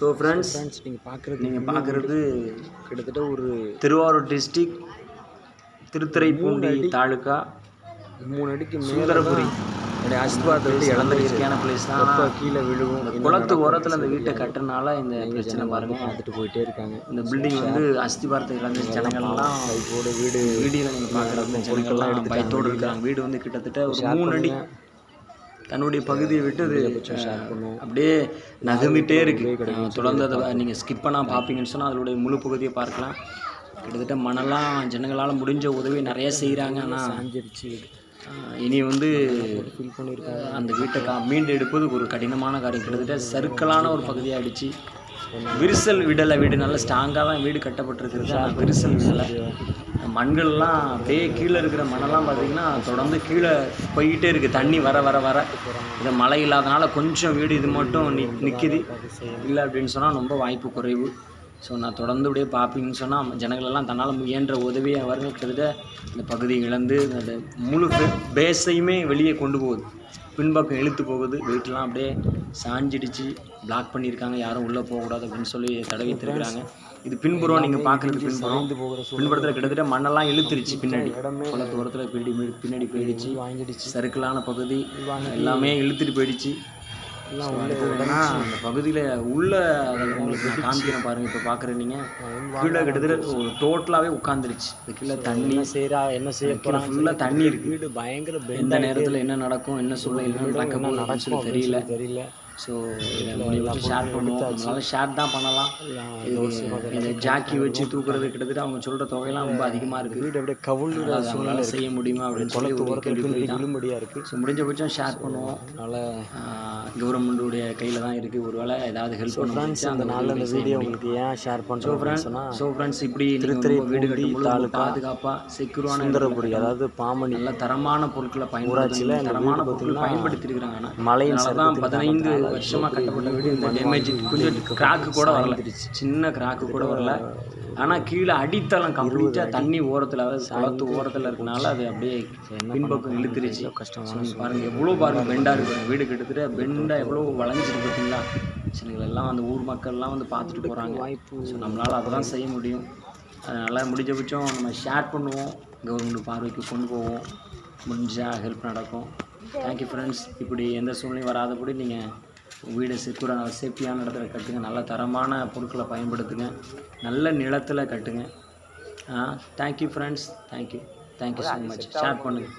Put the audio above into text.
So friends friends நீங்கள் பார்க்குறது நீங்கள் பார்க்குறது கிட்டத்தட்ட ஒரு திருவாரூர் டிஸ்ட்ரிக் திருத்துறைப்பூண்டி தாலுக்கா மூணு அடிக்கு சுந்தரபுரி. என்னுடைய ஆசீர்வாதத்தை விட்டு இழந்துருச்சு இயற்கையான பிளேஸ் தான். கீழே விழுவும் குளத்து ஓரத்தில் இந்த வீட்டை கட்டுறனால இந்த பிரச்சனை பாருங்க. பார்த்துட்டு போயிட்டே இருக்காங்க. இந்த பில்டிங் வந்து அஸ்திபாரத்தை இழந்த ஜனங்கள்லாம் லைஃபோட வீடு. வீடியோவில் நீங்கள் பார்க்குறது ஜனங்கள்லாம் பயத்தோடு இருக்காங்க. வீடு வந்து கிட்டத்தட்ட ஒரு மூணு அடி தன்னுடைய பகுதியை விட்டு அது அப்படியே நகர்ந்துட்டே இருக்கு. அஹ், தொடர்ந்து அதை நீங்கள் ஸ்கிப் பண்ணால் பார்ப்பீங்கன்னு சொன்னால் அதனுடைய முழு பகுதியை பார்க்கலாம். கிட்டத்தட்ட மணலாம் ஜனங்களால் முடிஞ்ச உதவி நிறைய செய்கிறாங்க ஆனால் அஞ்சிருச்சு வீடு இனி வந்து ஃபீல் பண்ணியிருக்காங்க. அந்த வீட்டை கா மீண்டு எடுப்பது ஒரு கடினமான காரியம். கிட்டத்தட்ட சறுக்கலான ஒரு பகுதியாகிடுச்சு விரிசல் விடலை வீடு நல்ல ஸ்ட்ராங்காக தான் வீடு கட்டப்பட்டிருக்கிறது. ஆனால் விரிசல் விடலை. மண்கள்லாம் அப்படியே கீழே இருக்கிற மணலாம் பார்த்தீங்கன்னா தொடர்ந்து கீழே போய்கிட்டே இருக்குது தண்ணி வர வர வர. இது மழை இல்லாதனால கொஞ்சம் வீடு இது மட்டும் நி நிற்கிது இல்லை அப்படின்னு சொன்னால் ரொம்ப வாய்ப்பு குறைவு. ஸோ நான் தொடர்ந்து அப்படியே பார்ப்பீங்கன்னு சொன்னால் ஜனங்களெல்லாம் தன்னால் முயன்ற உதவியை அவர்கள் கருத இந்த பகுதியை இழந்து அந்த முழு பேஸையுமே வெளியே கொண்டு போகுது. பின்பக்கம் இழுத்து போகுது. வீட்டெலாம் அப்படியே சாஞ்சிடுச்சு. பிளாக் பண்ணியிருக்காங்க. யாரும் உள்ளே போகக்கூடாது அப்படின்னு சொல்லி தடை வைத்திருக்கிறாங்க. இது பின்புறம் நீங்கள் பார்க்குறது பின்புறம். பின்புறத்தில் கிட்டத்தட்ட மண்ணெல்லாம் இழுத்துருச்சு பின்னாடி. குளத்து ஓரத்தில் பின்னாடி பின்னாடி போயிடுச்சு. வாங்கிடுச்சு. சறுக்கலான பகுதி. எல்லாமே இழுத்துட்டு போயிடுச்சு. அந்த பகுதியில் உள்ள உங்களுக்கு நான் காமிக்கிறேன் பாருங்க. இப்போ பார்க்குற நீங்கள் கீழே கிட்டத்தட்ட ஒரு டோட்டலாகவே உட்காந்துருச்சு இது கீழே தண்ணி. செய்கிறா என்ன செய்ய கீழே ஃபுல்லாக தண்ணி இருக்குது வீடு பயங்கர எந்த நேரத்தில் என்ன நடக்கும் என்ன சொல்ல என்ன நடக்க போகுது அப்படின்னு சொல்லி தெரியல. தெரியல. ஸோ இதை ஷேர் பண்ணுவோம். நம்மளால ஷேர் தான் பண்ணலாம். இந்த ஜாக்கி வச்சு தூக்குறது கிட்டத்தட்ட அவங்க சொல்கிற தொகையெல்லாம் ரொம்ப அதிகமாக இருக்குது வீடு அப்படியே கவுண்டு அது அவங்களால செய்ய முடியுமா அப்படின்னு சொல்லி ஒரு கேள்வி தான் விழும்படியாக இருக்குது ஸோ முடிஞ்சபட்சம் ஷேர் பண்ணுவோம். அதனால் கவர்மெண்ட்டுடைய கையில் தான் இருக்குது ஒருவேளை ஏதாவது ஹெல்ப் ஃப்ரெண்ட்ஸ் அந்த நாளில் இந்த வீடியோ உங்களுக்கு ஏன் ஷேர் பண்ணுறோம் ஸோ ஃப்ரெண்ட்ஸ் இப்படி திருத்தறை வீடு கட்டும்போது பாதுகாப்பாக செக்யூரான சுந்தரபுரி அதாவது பாமணி நல்ல தரமான பொருட்களை பயன்படுத்தி தரமான பொருட்கள் பயன்படுத்தியிருக்கிறாங்க ஆனால் மலையின் அதனால தான் பதினைந்து வருஷமாக கட்டப்பட்ட வீடு இந்த டேமேஜ் கொஞ்சம் கிராக்கு கூட வரல. சின்ன கிராக்கு கூட வரல. ஆனால் கீழே அடித்தளம் கம்ப்ளீட்டாக தண்ணி ஓரத்தில் அதாவது குளத்து ஓரத்தில் இருக்கனால அது அப்படியே பின்பக்கம் இழுத்துருச்சு. கஷ்டம் So, பாருங்க. எவ்வளோ பாருங்க பெண்டாக இருக்கு வீடு கிட்டத்தட்ட பெண்டாக எவ்வளோ வளைஞ்சிருக்கு பார்த்தீங்களா? சரிங்களா எல்லாம் அந்த ஊர் மக்கள்லாம் வந்து பார்த்துட்டு போகிறாங்க வாய்ப்பு ஸோ நம்மளால் அதை தான் செய்ய முடியும். அதனால் முடிஞ்சபட்சம் நம்ம ஷேர் பண்ணுவோம். கவர்மெண்ட் பார்வைக்கு கொண்டு போவோம். முடிஞ்சால் ஹெல்ப் நடக்கும். தேங்க்யூ ஃப்ரெண்ட்ஸ் இப்படி எந்த சூழ்நிலையும் வராதபடி நீங்கள் வீடு சிற்குற சேஃப்டியான இடத்துல கட்டுங்க. நல்ல தரமான பொருட்களை பயன்படுத்துங்க. நல்ல நிலத்தில் கட்டுங்க. ஆ thank you friends thank you thank you so much share பண்ணுங்கள்